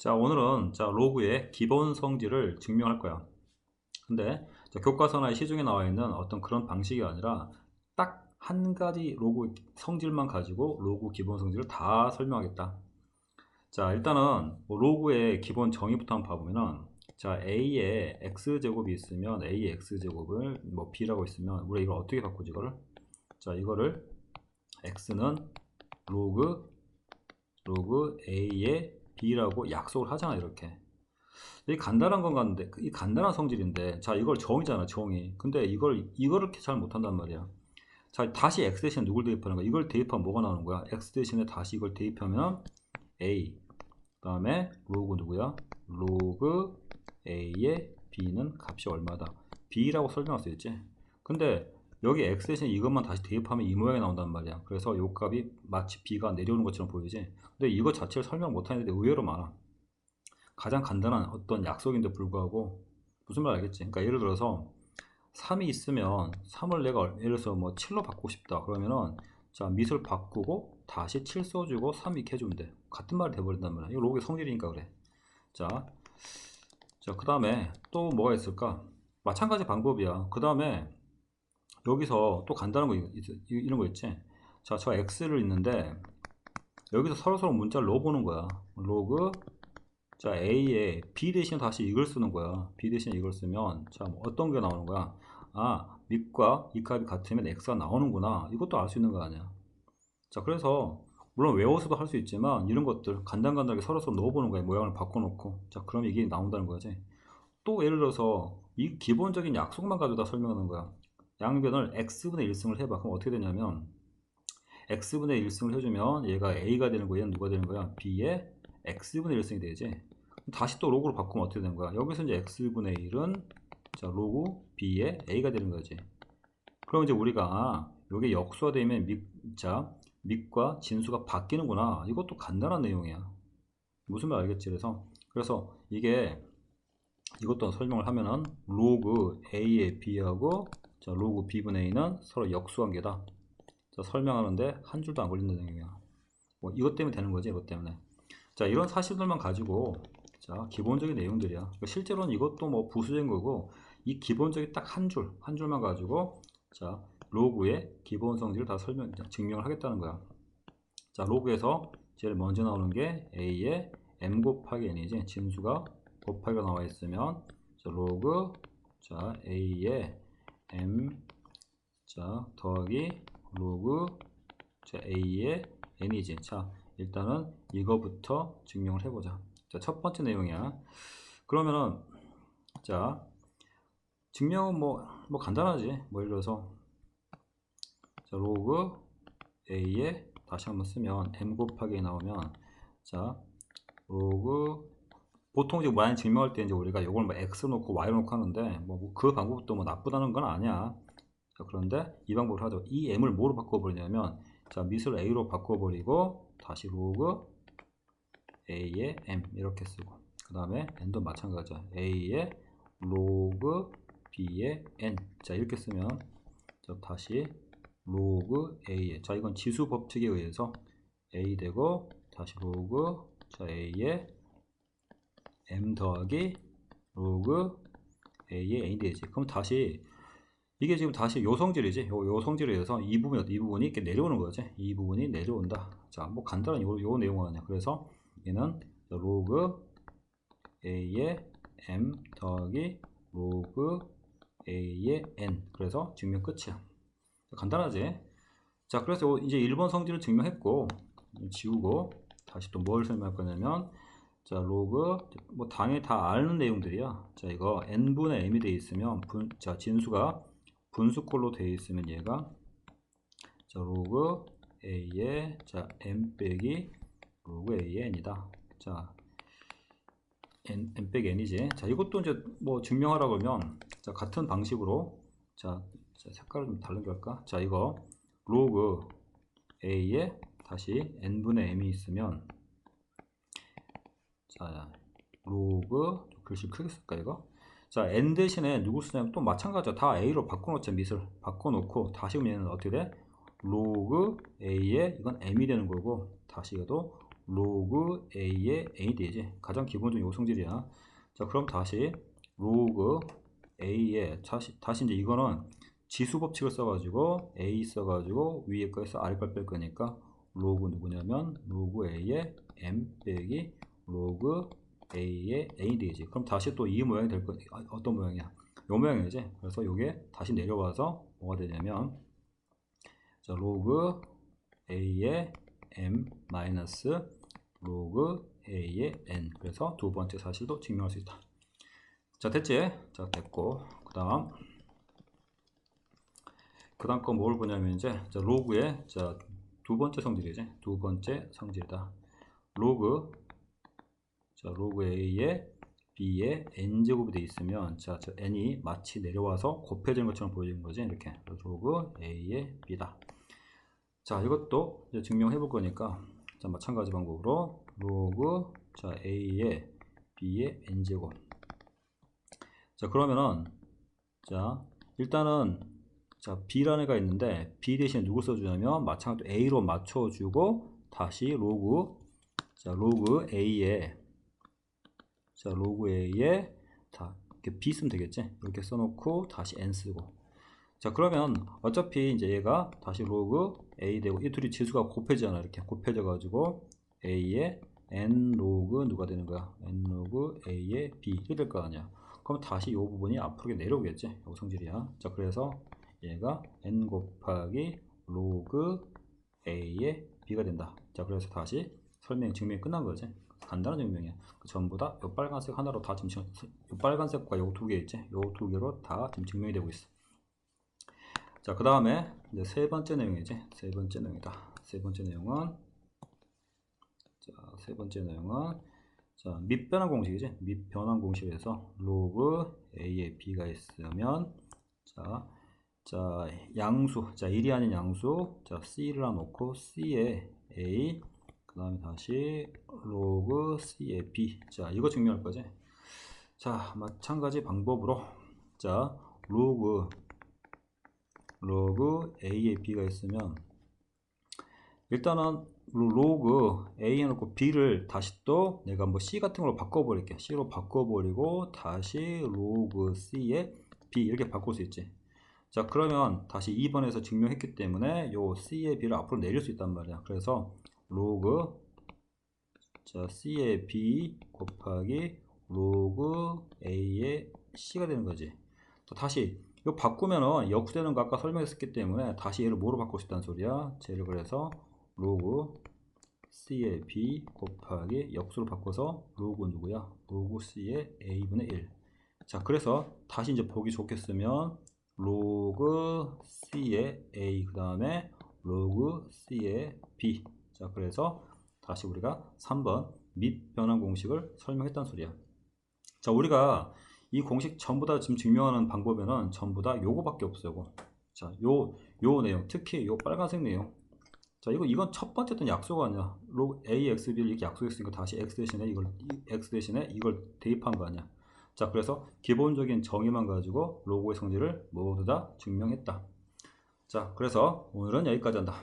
자 오늘은 자 로그의 기본 성질을 증명할 거야. 근데 자, 교과서나 시중에 나와 있는 어떤 그런 방식이 아니라 딱 한 가지 로그 성질만 가지고 로그 기본 성질을 다 설명하겠다. 자 일단은 뭐 로그의 기본 정의부터 한번 봐보면은 자 a의 x제곱이 있으면 a의 x제곱을 뭐 b라고 있으면 우리가 이걸 어떻게 바꾸지 이거를? 자 이거를 x는 로그 로그 a의 b라고 약속을 하잖아 이렇게. 이 간단한 건 같은데 이 간단한 성질인데 자 이걸 정이잖아 정이. 근데 이걸 이거를 잘 못한단 말이야. 자 다시 x 대신에 누굴 대입하는 거야? 이걸 대입하면 뭐가 나오는 거야? X 대신에 다시 이걸 대입하면 a. 그 다음에 로그 누구야? 로그 a의 b는 값이 얼마다? B라고 설명할 수 있지? 근데 여기 x 대신에 이것만 다시 대입하면 이 모양이 나온단 말이야. 그래서 요 값이 마치 b가 내려오는 것처럼 보이지? 근데 이거 자체를 설명 못하는데 의외로 많아. 가장 간단한 어떤 약속인데 불구하고 무슨 말 알겠지? 그러니까 예를 들어서 3이 있으면 3을 내가 예를 들어서 뭐 7로 바꾸고 싶다. 그러면은 자 밑을 바꾸고 다시 7 써주고 3 이렇게 해주면 돼. 같은 말이 돼버린단 말이야. 이거 로그의 성질이니까 그래. 자, 자 그 다음에 또 뭐가 있을까? 마찬가지 방법이야. 그 다음에 여기서 또 간단한 거 있, 이런 거 있지? 자 저 x를 있는데 여기서 서로서로 문자를 넣어보는 거야. 로그. 자 a에 b 대신에 다시 이걸 쓰는 거야. B 대신에 이걸 쓰면 자 뭐 어떤 게 나오는 거야? 아 밑과 이 값이 같으면 x가 나오는구나. 이것도 알 수 있는 거 아니야. 자 그래서 물론 외워서도 할 수 있지만 이런 것들 간단간단하게 서로서로 넣어보는 거야. 모양을 바꿔놓고. 자 그럼 이게 나온다는 거지. 또 예를 들어서 이 기본적인 약속만 가지고 다 설명하는 거야 양변을 x분의 1승을 해봐. 그럼 어떻게 되냐면 x분의 1승을 해주면 얘가 a가 되는 거야 얘는 누가 되는 거야? b의 x분의 1승이 되지. 다시 또 로그로 바꾸면 어떻게 되는 거야? 여기서 이제 x분의 1은 자 로그 b의 a가 되는 거지. 그럼 이제 우리가 아, 요게 역수화되면 밑, 자 밑과 진수가 바뀌는구나. 이것도 간단한 내용이야. 무슨 말 알겠지? 그래서 그래서 이게 이것도 설명을 하면은 로그 a의 b하고 자 로그 b분의 a는 서로 역수관계다. 자 설명하는데 한 줄도 안 걸린다는 얘기야. 뭐 이것 때문에 되는 거지 이것 때문에. 자 이런 사실들만 가지고 자 기본적인 내용들이야. 그러니까 실제로는 이것도 뭐 부수적인 거고 이 기본적인 딱 한 줄 한 줄만 가지고 자 로그의 기본 성질을 다 설명 증명을 하겠다는 거야. 자 로그에서 제일 먼저 나오는 게 a의 m 곱하기 n이지 진수가 곱하기가 나와 있으면 자 로그 자 a의 m 자 더하기 로그 자 a의 n이지. 자 일단은 이거부터 증명을 해보자. 자첫 번째 내용이야. 그러면은 자 증명은 뭐, 뭐 간단하지. 뭐 예를 들어서 자 로그 a에 다시 한번 쓰면 m 곱하기 나오면 자 로그 보통 이제 많이 증명할 때 이제 우리가 이걸 뭐 x 놓고 y 놓고 하는데 뭐 그 방법도 뭐 나쁘다는 건 아니야. 자 그런데 이 방법을 하죠. 이 m을 뭐로 바꿔버리냐면 자 밑을 a로 바꿔버리고 다시 로그 a의 m 이렇게 쓰고 그 다음에 n도 마찬가지야. A의 로그 b의 n. 자 이렇게 쓰면 자 다시 로그 a의 자 이건 지수 법칙에 의해서 a 되고 다시 로그 자 a의 m 더하기 로그 a의 n이 되지. 그럼 다시 이게 지금 다시 요 성질이지? 요, 요 성질에 의해서 이 부분이 이 부분이 이렇게 내려오는 거지. 이 부분이 내려온다. 자뭐 간단한 요, 요 내용은 아니야. 그래서 얘는 로그 a의 m 더하기 로그 a의 n. 그래서 증명 끝이야. 간단하지? 자 그래서 이제 1번 성질을 증명했고 지우고 다시 또 뭘 설명할 거냐면 자 로그 뭐 당연히 다 아는 내용들이야. 자 이거 n분의 m이 되어 있으면 분, 자 진수가 분수꼴로 되어 있으면 얘가 자 로그 a의 자 m 빼기 로그 a의 n이다. 자 n, n 빼기 n이지. 자 이것도 이제 뭐 증명하라고 하면 자 같은 방식으로 자, 자 색깔을 좀 다른 게 할까? 자 이거 로그 a에 다시 n분의 m이 있으면 자 로그 글씨 크게 쓸까 이거? 자 n 대신에 누구 쓰냐면 또 마찬가지야. 다 a로 바꿔놓자 밑을. 바꿔놓고 다시 그럼 얘는 어떻게 돼? 로그 a에 이건 m이 되는 거고 다시 이것도 로그 a의 a 되지. 가장 기본적인 요 성질이야. 자 그럼 다시 로그 a의 다시, 다시 이제 이거는 지수 법칙을 써가지고 a 써가지고 위에 거에서 아래 걸 뺄 거니까 로그 누구냐면 로그 a의 m 빼기 로그 a의 a 되지. 그럼 다시 또 이 모양이 될거 아, 어떤 모양이야? 요 모양이지 그래서 요게 다시 내려와서 뭐가 되냐면 자 로그 a의 m 마이너스 로그 a의 n. 그래서 두 번째 사실도 증명할 수 있다. 자 됐지? 자 됐고. 그 다음 그 다음 거 뭘 보냐면 이제 자 로그의 자 두 번째 성질이지. 두 번째 성질이다. 로그 자 로그 a의 b의 n제곱이 돼 있으면 자, 저 n이 마치 내려와서 곱해지는 것처럼 보이는 거지? 이렇게. 로그 a의 b다. 자 이것도 이제 증명해 볼 거니까 자 마찬가지 방법으로 로그 자 a의 b의 n제곱. 자 그러면은 자 일단은 자 b라는 애가 있는데 b 대신에 누구 써주냐면 마찬가지로 a로 맞춰주고 다시 로그 자 로그 a의 자 로그 a의 자 이렇게 b 쓰면 되겠지? 이렇게 써놓고 다시 n 쓰고. 자 그러면 어차피 이제 얘가 다시 로그 a 되고 이 둘이 지수가 곱해지잖아. 이렇게 곱해져 가지고 a의 n 로그 누가 되는 거야? N 로그 a의 b 이렇게 될 거 아니야. 그럼 다시 이 부분이 앞으로 내려오겠지? 이 성질이야. 자 그래서 얘가 n 곱하기 로그 a의 b가 된다. 자 그래서 다시 설명 증명이 끝난 거지 간단한 증명이야 전부 다 이 빨간색 하나로 다 지금 이 빨간색과 요두개 있지 요두 개로 다 지금 증명이 되고 있어 자, 그 다음에 이제 세 번째 내용이지. 세 번째 내용이다. 세 번째 내용은 자, 세 번째 내용은 자, 밑변환 공식이지. 밑변환 공식에서 로그 a의 b가 있으면 자, 자, 양수. 자, 1이 아닌 양수. 자, c를 놓고 c의 a 그 다음에 다시 로그 b. 자, 이거 증명할 거지. 자, 마찬가지 방법으로 자, 로그 로그 a에 b가 있으면 일단은 로그 a에 놓고 b를 다시 또 내가 뭐 c 같은 걸로 바꿔버릴게 c로 바꿔버리고 다시 로그 c에 b 이렇게 바꿀 수 있지 자 그러면 다시 2번에서 증명했기 때문에 요 c의 b를 앞으로 내릴 수 있단 말이야 그래서 로그. 자 c의 b 곱하기 로그 a의 c가 되는 거지. 또 다시 이거 바꾸면은 역수되는 거 아까 설명했었기 때문에 다시 얘를 뭐로 바꿀 수 있다는 소리야? 쟤를 그래서 로그 c의 b 곱하기 역수로 바꿔서 로그 누구야? 로그 c의 a분의 1자 그래서 다시 이제 보기 좋겠으면 로그 c의 a 그 다음에 로그 c의 b 자 그래서 다시 우리가 3번 밑 변환 공식을 설명했단 소리야 자 우리가 이 공식 전부 다 지금 증명하는 방법에는 전부 다 요거밖에 없어요. 자, 요, 요 내용, 특히 요 빨간색 내용. 자, 이거, 이건 첫 번째 어떤 약속 아니야. 로 A, X, B를 이렇게 약속했으니까 다시 X 대신에 이걸, X 대신에 이걸 대입한 거 아니야. 자, 그래서 기본적인 정의만 가지고 로고의 성질을 모두 다 증명했다. 자, 그래서 오늘은 여기까지 한다.